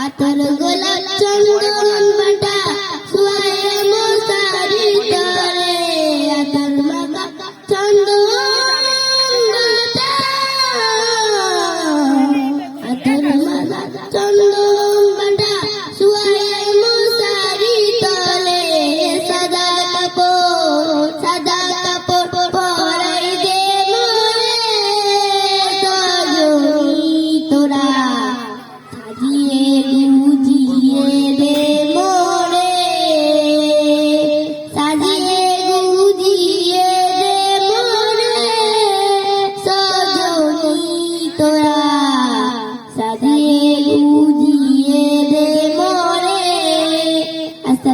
আতর গোলাপ চন্দন বাটা সুয়ে মশারি তরে আতর মাখা চন্দন বাটা। আতর মাখা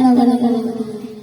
なラバラ。